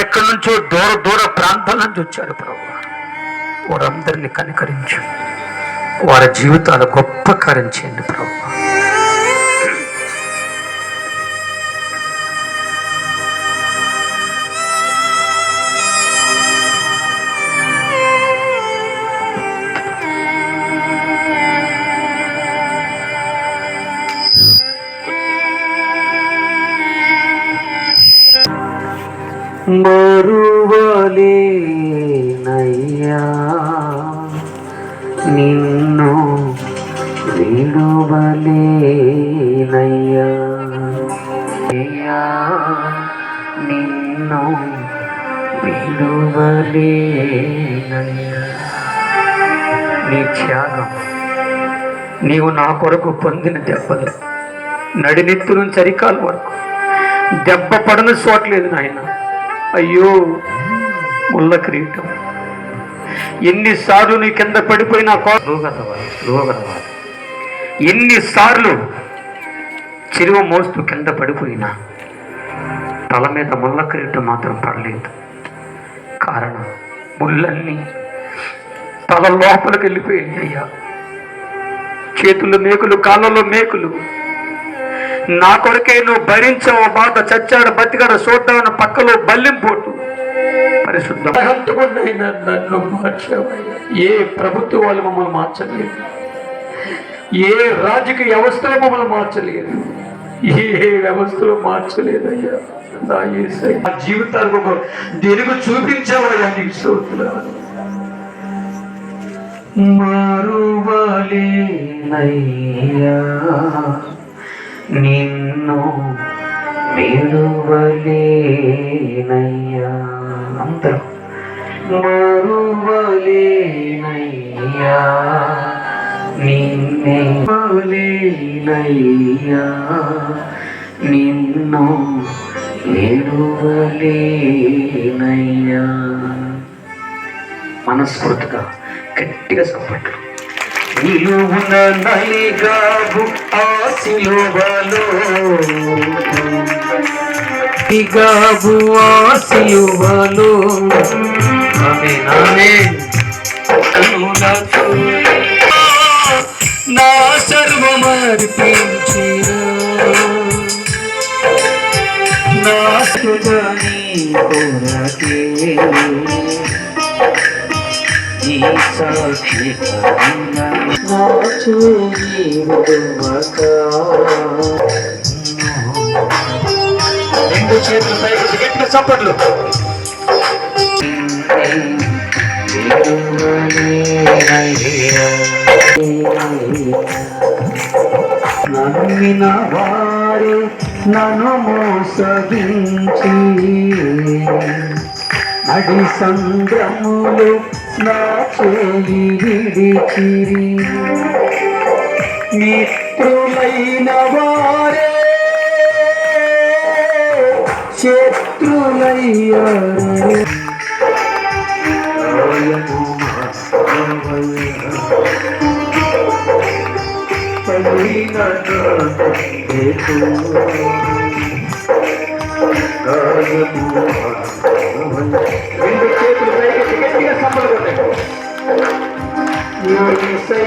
ఎక్కడెక్కడి నుంచో దూర దూర ప్రాంతాల నుంచి వచ్చారు ప్రభు. వారందరినీ కనికరించు. వారి జీవితాలు గొప్ప కార్యం చేయండి ప్రభు. బరువలేనయ్యా నిన్ను విడువలేనయ్యా. నిన్ను విడువలేనయ్యా. నీ త్యాగం నీవు నా కొరకు పొందిన దెబ్బలు నడినెత్తు చరికాల వరకు. దెబ్బ పడని చోట్లేదు నాయన. అయ్యో ముళ్ళ కిరీటం. ఎన్నిసార్లు నీ కింద పడిపోయినా లోగదవాలి ఎన్నిసార్లు చెరువ మోస్తూ కింద పడిపోయినా తల మీద ముళ్ళ కిరీటం మాత్రం పడలేదు. కారణం ముళ్ళన్నీ తల లోపలికి వెళ్ళిపోయింది అయ్యా. చేతులు మేకులు కాళ్ళలో మేకులు నా కొరకే నువ్వు భరించవు బాధ చచ్చాడు బతికాడు చూడ్డాను పక్కలో బల్లింపోటు పరిశుద్ధ నన్ను మార్చావయ్యా. ఏ ప్రభుత్వ వాళ్ళు మమ్మల్ని మార్చలేదు ఏ రాజకీయ వ్యవస్థలో మమ్మల్ని మార్చలేదు ఏ వ్యవస్థలో మార్చలేదయ్యా. నా యేసయ్య. నా జీవితాలకు ఒక దేనికి చూపించావయ్యా నీకు స్తోత్రాలు? మరువలేనయ్యా. నిన్ను విడువలేనయ్యా అందరూ మరువలేనయ్యా. నిన్నే వలేనయ్యా నిన్ను విడువలేనయ్యా మనస్ఫూర్తిగా గట్టిగా చప్పట్లు ইলুবনা নাইকা বুক আসিল ভালো গাবু আসিল ভালো নামে নামে। না সর্বমার পিঞ্চিরা। না সুজানি তোরাকে ঈশা কে করুণা రెండు చేతులు పైకి గట్టిగా చప్పట్లు. నమ్మిన వారు నన్ను మోసగించి అడి సంద్రములు నా చేయి విడిచిరి మిత్రులైన వారే శత్రులయ్యారు ఆయను మానవయ్య. పలిన హేతు. గాయము మానవయ్య. రెండు చేతులు పైకి గట్టిగా చప్పట్లు కొట్టండి.